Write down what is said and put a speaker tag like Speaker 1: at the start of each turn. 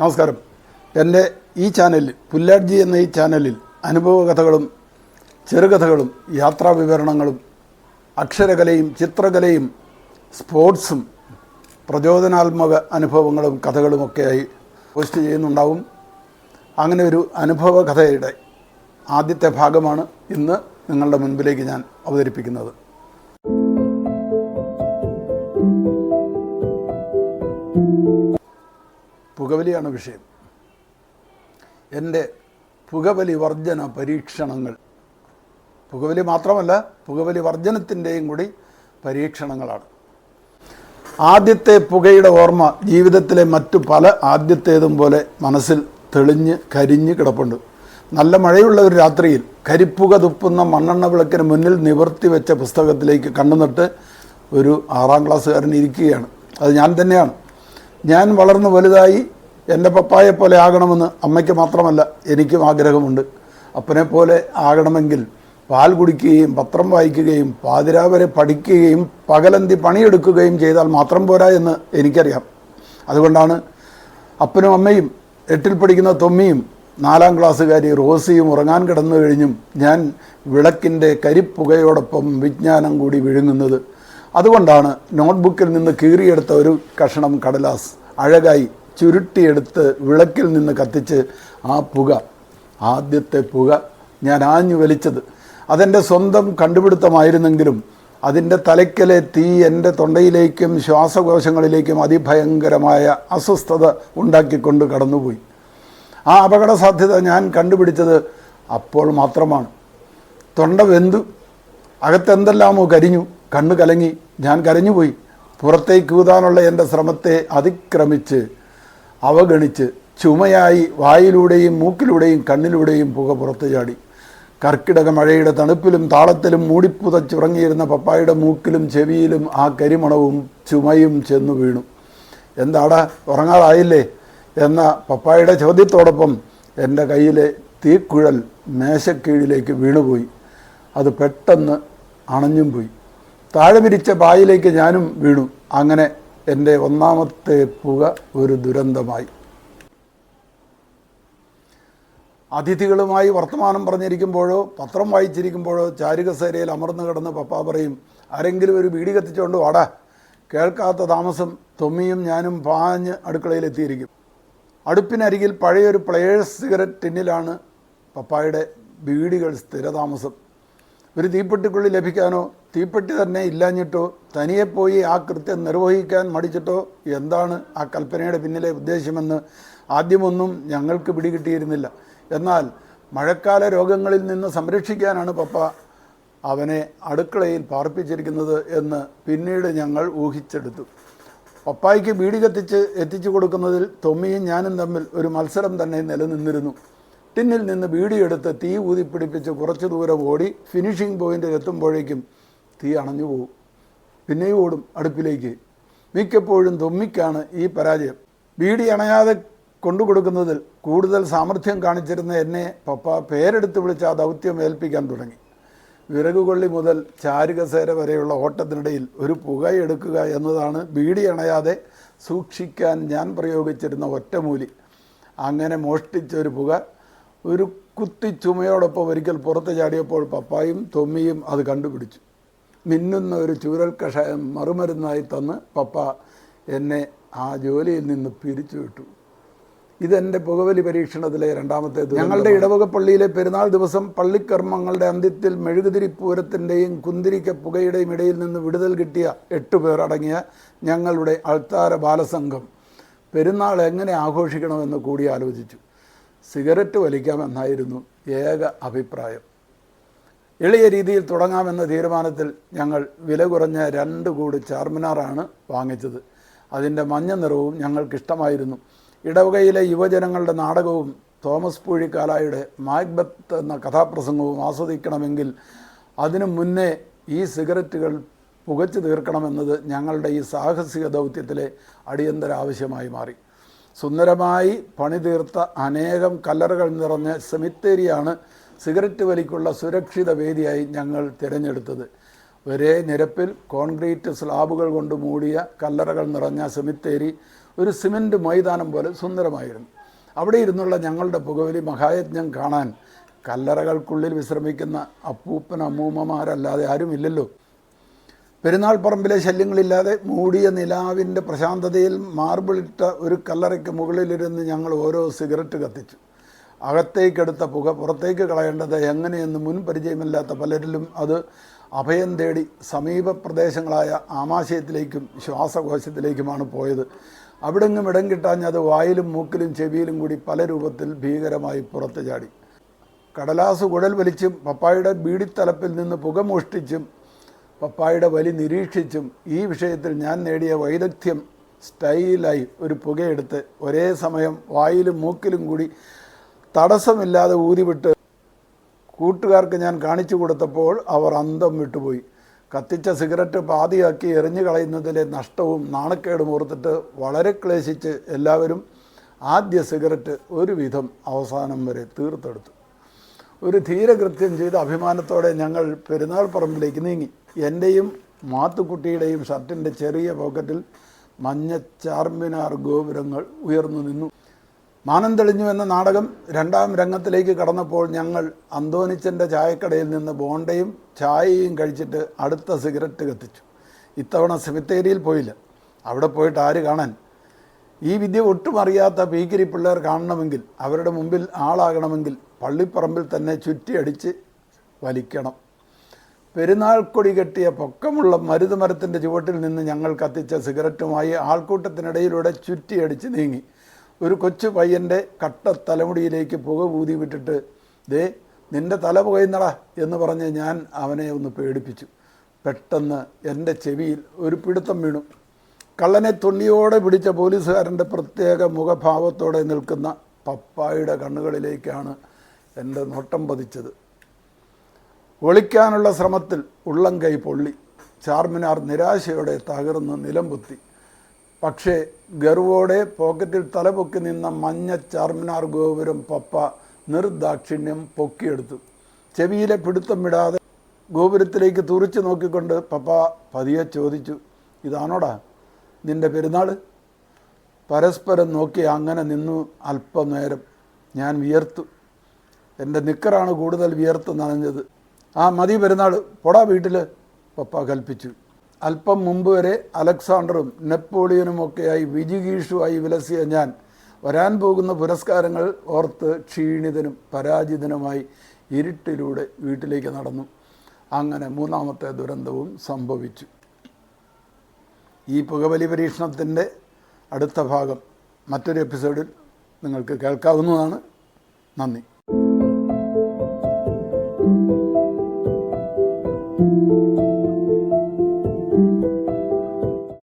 Speaker 1: നമസ്കാരം. എന്റെ ഈ ചാനലിൽ പുല്ലാഡ്ജി എന്ന ഈ ചാനലിൽ അനുഭവ കഥകളും ചെറുകഥകളും യാത്രാ വിവരണങ്ങളും അക്ഷരകലയും ചിത്രകലയും സ്പോർട്സും പ്രചോദനാത്മക അനുഭവങ്ങളും കഥകളുമൊക്കെയായി പോസ്റ്റ് ചെയ്യുന്നുണ്ടാവും. അങ്ങനെ ഒരു അനുഭവ കഥയുടെ ആദ്യത്തെ ഭാഗമാണ് ഇന്ന് നിങ്ങളുടെ മുൻപിലേക്ക് ഞാൻ അവതരിപ്പിക്കുന്നത്. പുകവലിയാണ് വിഷയം. എന്റെ പുകവലി വർജന പരീക്ഷണങ്ങൾ. പുകവലി മാത്രമല്ല പുകവലി വർജനത്തിന്റെയും കൂടി പരീക്ഷണങ്ങളാണ്. ആദ്യത്തെ പുകയുടെ ഓർമ്മ ജീവിതത്തിലെ മറ്റു പല ആദ്യത്തേതും പോലെ മനസ്സിൽ തെളിഞ്ഞ് കരിഞ്ഞ് കിടപ്പുണ്ട്. നല്ല മഴയുള്ള ഒരു രാത്രിയിൽ കരിപ്പുക തുപ്പുന്ന മണ്ണെണ്ണ വിളക്കിന് മുന്നിൽ നിവർത്തി വെച്ച പുസ്തകത്തിലേക്ക് കണ്ണുനട്ട് ഒരു ആറാം ക്ലാസ്സുകാരൻ ഇരിക്കുകയാണ്. അത് ഞാൻ തന്നെയാണ്. ഞാൻ വളർന്നു വലുതായി എന്റെ പപ്പായെ പോലെ ആകണമെന്ന് അമ്മയ്ക്ക് മാത്രമല്ല എനിക്കും ആഗ്രഹമുണ്ട്. അപ്പനെ പോലെ ആകണമെങ്കിൽ പാൽ കുടിക്കുകയും പത്രം വായിക്കുകയും പാതിരാവരെ പഠിക്കുകയും പകലന്തി പണിയെടുക്കുകയും ചെയ്താൽ മാത്രം പോരാ എന്ന് എനിക്കറിയാം. അതുകൊണ്ടാണ് അപ്പനും അമ്മയും എട്ടിൽ പഠിക്കുന്ന തൊമ്മിയും നാലാം ക്ലാസ്സുകാരി റോസിയും ഉറങ്ങാൻ കിടന്നു കഴിഞ്ഞും ഞാൻ വിളക്കിന്റെ കരിപ്പുകയോടൊപ്പം വിജ്ഞാനം കൂടി വിഴുങ്ങുന്നത്. അതുകൊണ്ടാണ് നോട്ട്ബുക്കിൽ നിന്ന് കീറിയെടുത്ത ഒരു കഷണം കടലാസ് അഴകായി ചുരുട്ടിയെടുത്ത് വിളക്കിൽ നിന്ന് കത്തിച്ച് ആ പുക ആദ്യത്തെ പുക ഞാൻ ആഞ്ഞു വലിച്ചത്. അതെന്റെ സ്വന്തം കണ്ടുപിടുത്തമായിരുന്നെങ്കിലും അതിന്റെ തലയ്ക്കലെ തീ എന്റെ തൊണ്ടയിലേക്കും ശ്വാസകോശങ്ങളിലേക്കും അതിഭയങ്കരമായ അസ്വസ്ഥത ഉണ്ടാക്കിക്കൊണ്ട് കടന്നുപോയി. ആ അപകട സാധ്യത ഞാൻ കണ്ടുപിടിച്ചത് അപ്പോൾ മാത്രമാണ്. തൊണ്ട വെന്തു അകത്തെന്തെല്ലാമോ കരിഞ്ഞു. കണ്ണ് കലങ്ങി. ഞാൻ കരഞ്ഞുപോയി. പുറത്തേക്ക് ഊതാനുള്ള എന്റെ ശ്രമത്തെ അതിക്രമിച്ച് അവഗണിച്ച് ചുമയായി വായിലൂടെയും മൂക്കിലൂടെയും കണ്ണിലൂടെയും പുക പുറത്തു ചാടി. കർക്കിടക മഴയുടെ തണുപ്പിലും താളത്തിലും മൂടിപ്പുതച്ചുറങ്ങിയിരുന്ന പപ്പായുടെ മൂക്കിലും ചെവിയിലും ആ കരിമണവും ചുമയും ചെന്നു വീണു. എന്താടാ ഉറങ്ങാറായില്ലേ? എന്ന പപ്പായുടെ ചോദ്യത്തോടൊപ്പം എന്റെ കയ്യിലെ തീക്കുഴൽ മേശക്കീഴിലേക്ക് വീണുപോയി. അത് പെട്ടെന്ന് അണഞ്ഞും പോയി. താഴെ വിരിച്ച പായിലേക്ക് ഞാനും വീണു. അങ്ങനെ എന്റെ ഒന്നാമത്തെ പുക ഒരു ദുരന്തമായി. അതിഥികളുമായി വർത്തമാനം പറഞ്ഞിരിക്കുമ്പോഴോ പത്രം വായിച്ചിരിക്കുമ്പോഴോ ചാരുകസേരയിൽ അമർന്നു കിടന്ന് പപ്പ പറയും ആരെങ്കിലും ഒരു ബീഡി കത്തിച്ചുകൊണ്ട് വാടാ. കേൾക്കാത്ത താമസം തൊമ്മിയും ഞാനും പാഞ്ഞ് അടുക്കളയിലെത്തിയിരിക്കും അടുപ്പിനരികിൽ പഴയൊരു പ്ലേയേഴ്സ് സിഗരറ്റ് ടിന്നിലാണ് പപ്പായുടെ ബീഡികൾ സ്ഥിരതാമസം. ഒരു തീപ്പെട്ടിക്കുള്ളിൽ ലഭിക്കാനോ തീപ്പെട്ടി തന്നെ ഇല്ലാഞ്ഞിട്ടോ തനിയെ പോയി ആ കൃത്യം നിർവഹിക്കാൻ മടിച്ചിട്ടോ എന്താണ് ആ കൽപ്പനയുടെ പിന്നിലെ ഉദ്ദേശമെന്ന് ആദ്യമൊന്നും ഞങ്ങൾക്ക് പിടികിട്ടിയിരുന്നില്ല. എന്നാൽ മഴക്കാല രോഗങ്ങളിൽ നിന്ന് സംരക്ഷിക്കാനാണ് പപ്പ അവനെ അടുക്കളയിൽ പാർപ്പിച്ചിരിക്കുന്നത് എന്ന് പിന്നീട് ഞങ്ങൾ ഊഹിച്ചെടുത്തു. പപ്പായ്ക്ക് ബീഡി കത്തിച്ച് എത്തിച്ചു കൊടുക്കുന്നതിൽ തൊമ്മിയും ഞാനും തമ്മിൽ ഒരു മത്സരം തന്നെ നിലനിന്നിരുന്നു. ടിന്നിൽ നിന്ന് ബീഡി എടുത്ത് തീ ഊതിപ്പിടിപ്പിച്ച് കുറച്ച് ദൂരം ഓടി ഫിനിഷിംഗ് പോയിന്റിൽ എത്തുമ്പോഴേക്കും തീ അണഞ്ഞു പോകും പിന്നെയും ഓടും അടുപ്പിലേക്ക്. മിക്കപ്പോഴും തൊമ്മിക്കാണ് ഈ പരാജയം. ബീഡി അണയാതെ കൊണ്ടുകൊടുക്കുന്നതിൽ കൂടുതൽ സാമർഥ്യം കാണിച്ചിരുന്ന എന്നെ പപ്പ പേരെടുത്ത് വിളിച്ച് ആ ദൗത്യം ഏൽപ്പിക്കാൻ തുടങ്ങി. വിറകുകൊള്ളി മുതൽ ചാരുകസേര വരെയുള്ള ഓട്ടത്തിനിടയിൽ ഒരു പുകയെടുക്കുക എന്നതാണ് ബീഡി അണയാതെ സൂക്ഷിക്കാൻ ഞാൻ പ്രയോഗിച്ചിരുന്ന ഒറ്റമൂലി അങ്ങനെ മോഷ്ടിച്ച ഒരു പുക ഒരു കുത്തി ചുമയോടൊപ്പം ഒരിക്കൽ പുറത്ത് ചാടിയപ്പോൾ പപ്പായും തൊമ്മിയും അത് കണ്ടുപിടിച്ചു. മിന്നുന്ന ഒരു ചൂരൽ കഷായം മറുമരുന്നായി തന്ന് പപ്പ എന്നെ ആ ജോലിയിൽ നിന്ന് പിരിച്ചു വിട്ടു. ഇതെന്റെ പുകവലി പരീക്ഷണത്തിലെ രണ്ടാമത്തെ ഞങ്ങളുടെ ഇടവക പള്ളിയിലെ പെരുന്നാൾ ദിവസം പള്ളിക്കർമ്മങ്ങളുടെ അന്ത്യത്തിൽ മെഴുകുതിരി പൂരത്തിന്റെയും കുന്തിരിക്ക പുകയുടെയും ഇടയിൽ നിന്ന് വിടുതൽ കിട്ടിയ എട്ട് പേർ അടങ്ങിയ ഞങ്ങളുടെ അൾത്താര ബാലസംഘം പെരുന്നാൾ എങ്ങനെ ആഘോഷിക്കണമെന്ന് കൂടി ആലോചിച്ചു. സിഗരറ്റ് വലിക്കാമെന്നായിരുന്നു ഏക അഭിപ്രായം. എളിയ രീതിയിൽ തുടങ്ങാമെന്ന തീരുമാനത്തിൽ ഞങ്ങൾ വില കുറഞ്ഞ രണ്ട് കൂട് ചാർമിനാറാണ് വാങ്ങിച്ചത്. അതിന്റെ മഞ്ഞ നിറവും ഞങ്ങൾക്കിഷ്ടമായിരുന്നു. ഇടവകയിലെ യുവജനങ്ങളുടെ നാടകവും തോമസ് പൂഴിക്കാലായുടെ മാക്ബത്ത് എന്ന കഥാപ്രസംഗവും ആസ്വദിക്കണമെങ്കിൽ അതിനു മുന്നേ ഈ സിഗരറ്റുകൾ പുകച്ചു തീർക്കണമെന്നത് ഞങ്ങളുടെ ഈ സാഹസിക ദൗത്യത്തിലെ അടിയന്തര ആവശ്യമായി മാറി. സുന്ദരമായി പണിതീർത്ത അനേകം കല്ലറകൾ നിറഞ്ഞ സെമിത്തേരിയാണ് സിഗരറ്റ് വലിക്കുള്ള സുരക്ഷിത വേദിയായി ഞങ്ങൾ തിരഞ്ഞെടുത്തത്. ഒരേ നിരപ്പിൽ കോൺക്രീറ്റ് സ്ലാബുകൾ കൊണ്ട് മൂടിയ കല്ലറകൾ നിറഞ്ഞ സെമിത്തേരി ഒരു സിമന്റ് മൈതാനം പോലെ സുന്ദരമായിരുന്നു. അവിടെ ഇരുന്നുള്ള ഞങ്ങളുടെ പുകവലി മഹായജ്ഞം കാണാൻ കല്ലറകൾക്കുള്ളിൽ വിശ്രമിക്കുന്ന അപ്പൂപ്പൻ അമ്മൂമ്മമാരല്ലാതെ ആരുമില്ലല്ലോ. പെരുന്നാൾ പറമ്പിലെ ശല്യങ്ങളില്ലാതെ മൂടിയ നിലാവിന്റെ പ്രശാന്തതയിൽ മാർബിളിട്ട ഒരു കല്ലറയ്ക്ക് മുകളിലിരുന്ന് ഞങ്ങൾ ഓരോ സിഗരറ്റ് കത്തിച്ചു. അകത്തേക്കെടുത്ത പുക പുറത്തേക്ക് കളയേണ്ടത് എങ്ങനെയെന്ന് മുൻ പരിചയമില്ലാത്ത പലരിലും അത് അഭയം തേടി സമീപ പ്രദേശങ്ങളായ ആമാശയത്തിലേക്കും ശ്വാസകോശത്തിലേക്കുമാണ് പോയത്. അവിടെങ്ങും ഇടം കിട്ടാഞ്ഞത് വായിലും മൂക്കിലും ചെവിയിലും കൂടി പല രൂപത്തിൽ ഭീകരമായി പുറത്തു ചാടി. കടലാസ് കുഴൽ വലിച്ചും പപ്പായുടെ ബീഡിത്തലപ്പിൽ നിന്ന് പുക മോഷ്ടിച്ചും പപ്പായുടെ വലി നിരീക്ഷിച്ചും ഈ വിഷയത്തിൽ ഞാൻ നേടിയ വൈദഗ്ധ്യം സ്റ്റൈലായി ഒരു പുകയെടുത്ത് ഒരേ സമയം വായിലും മൂക്കിലും കൂടി തടസ്സമില്ലാതെ ഊതിവിട്ട് കൂട്ടുകാർക്ക് ഞാൻ കാണിച്ചു കൊടുത്തപ്പോൾ അവർ അന്തം വിട്ടുപോയി. കത്തിച്ച സിഗരറ്റ് പാതിയാക്കി എറിഞ്ഞു കളയുന്നതിലെ നഷ്ടവും നാണക്കേടും ഓർത്തിട്ട് വളരെ ക്ലേശിച്ച് എല്ലാവരും ആദ്യ സിഗരറ്റ് ഒരുവിധം അവസാനം വരെ തീർത്തെടുത്തു. ഒരു ധീരകൃത്യം ചെയ്ത അഭിമാനത്തോടെ ഞങ്ങൾ പെരുന്നാൾ പറമ്പിലേക്ക് നീങ്ങി. എന്റെയും മാത്തുക്കുട്ടിയുടെയും ഷർട്ടിന്റെ ചെറിയ പോക്കറ്റിൽ മഞ്ഞ ചാർമിനാർ ഗോപുരങ്ങൾ ഉയർന്നു നിന്നു. മാനം തെളിഞ്ഞു എന്ന നാടകം രണ്ടാം രംഗത്തിലേക്ക് കടന്നപ്പോൾ ഞങ്ങൾ അന്തോനിച്ചന്റെ ചായക്കടയിൽ നിന്ന് ബോണ്ടയും ചായയും കഴിച്ചിട്ട് അടുത്ത സിഗരറ്റ് കത്തിച്ചു. ഇത്തവണ സെമിത്തേരിയിൽ പോയില്ല. അവിടെ പോയിട്ട് ആര് കാണാൻ? ഈ വിദ്യ ഒട്ടും അറിയാത്ത പീക്കിരി പിള്ളേർ കാണണമെങ്കിൽ അവരുടെ മുമ്പിൽ ആളാകണമെങ്കിൽ പള്ളിപ്പറമ്പിൽ തന്നെ ചുറ്റിയടിച്ച് വലിക്കണം. പെരുന്നാൾ കൊടി കെട്ടിയ പൊക്കമുള്ള മരുതുമരത്തിന്റെ ചുവട്ടിൽ നിന്ന് ഞങ്ങൾ കത്തിച്ച സിഗരറ്റുമായി ആൾക്കൂട്ടത്തിനിടയിലൂടെ ചുറ്റിയടിച്ച് നീങ്ങി. ഒരു കൊച്ചു പയ്യന്റെ കട്ട തലമുടിയിലേക്ക് പുക ഊതി വിട്ടിട്ട് ദേ നിന്റെ തല പുകയുന്നട എന്ന് പറഞ്ഞ് ഞാൻ അവനെ ഒന്ന് പേടിപ്പിച്ചു. പെട്ടെന്ന് എന്റെ ചെവിയിൽ ഒരു പിടുത്തം വീണു. കള്ളനെ തുണിയോടെ പിടിച്ച പോലീസുകാരന്റെ പ്രത്യേക മുഖഭാവത്തോടെ നിൽക്കുന്ന പപ്പായുടെ കണ്ണുകളിലേക്കാണ് എന്റെ നോട്ടം പതിച്ചത്. ഒളിക്കാനുള്ള ശ്രമത്തിൽ ഉള്ളം കൈ പൊള്ളി. ചാർമിനാർ നിരാശയോടെ തകർന്ന് നിലംപൊത്തി പക്ഷേ ഗർവോടെ പോക്കറ്റിൽ തലപൊക്കി നിന്ന മഞ്ഞ ചാർമിനാർ ഗോപുരം പപ്പ നിർദാക്ഷിണ്യം പൊക്കിയെടുത്തു. ചെവിയിലെ പിടുത്തം വിടാതെ ഗോപുരത്തിലേക്ക് തുറിച്ചു നോക്കിക്കൊണ്ട് പപ്പ പതിയെ ചോദിച്ചു ഇതാണോടാ നിന്റെ പെരുന്നാൾ പരസ്പരം നോക്കി അങ്ങനെ നിന്നു അല്പനേരം. ഞാൻ വിയർത്തു. എന്റെ നിക്കറാണ് കൂടുതൽ വിയർത്ത് നനഞ്ഞത്. ആ മതി പെരുന്നാൾ പൊടാ വീട്ടിൽ പപ്പ കൽപ്പിച്ചു. അല്പം മുമ്പ് വരെ അലക്സാണ്ടറും നെപ്പോളിയനുമൊക്കെയായി വിജിഗീഷുമായി വിലസിയ ഞാൻ. വരാൻ പോകുന്ന പുരസ്കാരങ്ങൾ ഓർത്ത് ക്ഷീണിതനും പരാജിതനുമായി ഇരുട്ടിലൂടെ വീട്ടിലേക്ക് നടന്നു. അങ്ങനെ മൂന്നാമത്തെ ദുരന്തവും സംഭവിച്ചു. ഈ പുകവലി പരീക്ഷണത്തിന്റെ അടുത്ത ഭാഗം മറ്റൊരു എപ്പിസോഡിൽ നിങ്ങൾക്ക് കേൾക്കാവുന്നതാണ്. നന്ദി.